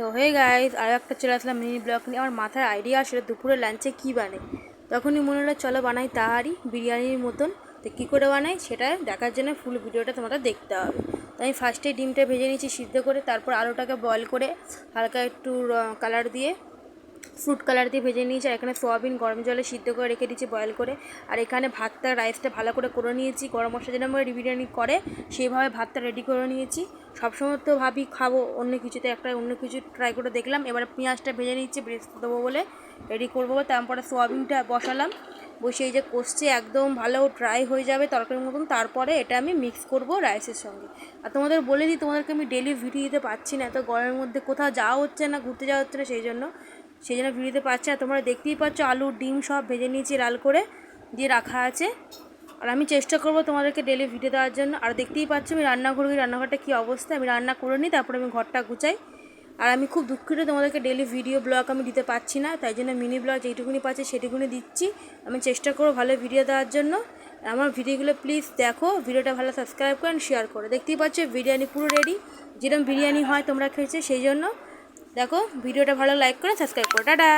তো হয়ে গাইজ আরও একটা চলে আসলাম মিনি ব্লগ নিয়ে। আমার মাথার আইডিয়া আসলে দুপুরে লাঞ্চে কী বানে তখনই মনে হলো, চলো বানাই তাহারি বিরিয়ানির মতন। তো কী করে বানাই সেটা দেখার জন্য ফুল ভিডিওটা তোমাকে দেখতে হবে। তো আমি ফার্স্টে ডিমটা ভেজে নিয়েছি সিদ্ধ করে, তারপর আলুটাকে বয়েল করে হালকা একটু কালার দিয়ে ফ্রুট কালার দিয়ে ভেজে নিয়েছি আর এখানে সোয়াবিন গরম জলে সিদ্ধ করে রেখে দিয়েছি বয়েল করে। আর এখানে ভাতটা, রাইসটা ভালো করে করে নিয়েছি। গরম মশলা যেন আমরা বিরিয়ানি করে, সেইভাবে ভাতটা রেডি করে নিয়েছি। সবসময় তো ভাবি খাব, অন্য কিছুতে একটা, অন্য কিছু ট্রাই করে দেখলাম। এবার পেঁয়াজটা ভেজে নিচ্ছি ব্রেস্ট দেবো বলে রেডি করব তারপরে সোয়াবিনটা বসালাম। বসে এই যে কষছে, একদম ভালো ড্রাই হয়ে যাবে তরকারির মতন। তারপরে এটা আমি মিক্স করব রাইসের সঙ্গে। আর তোমাদের বলে দিই, তোমাদেরকে আমি ডেলি ভিডিও দিতে পারছি না। এত গরমের মধ্যে কোথাও যাওয়া হচ্ছে না, ঘুরতে যাওয়া হচ্ছে না, সেই জন্য সেই জন্য ভিডিওতে পাচ্ছি আর তোমরা দেখতেই পাচ্ছ আলু ডিম সব ভেজে নিয়েছি লাল করে দিয়ে রাখা আছে। আর আমি চেষ্টা করব তোমাদেরকে ডেলি ভিডিও দেওয়ার জন্য। আর দেখতেই পাচ্ছ আমি রান্নাঘর গিয়ে রান্নাঘরটা কী অবস্থা, আমি রান্না করে নিই, তারপরে আমি ঘরটা গুছাই। আর আমি খুব দুঃখিত তোমাদেরকে ডেলি ভিডিও ব্লগ আমি দিতে পারছি না, তাই জন্য মিনি ব্লগ যেটুকুনি পাচ্ছি সেটুকুনি দিচ্ছি। আমি চেষ্টা করব ভালো ভিডিও দেওয়ার জন্য। আমার ভিডিওগুলো প্লিজ দেখো ভিডিওটা ভালো সাবস্ক্রাইব করেন শেয়ার করো। দেখতেই পাচ্ছ বিরিয়ানি পুরো রেডি যেরকম বিরিয়ানি হয় তোমরা খেয়েছে সেই জন্য। দেখো ভিডিওটা ভালো লাইক করে সাবস্ক্রাইব করো। টাটা!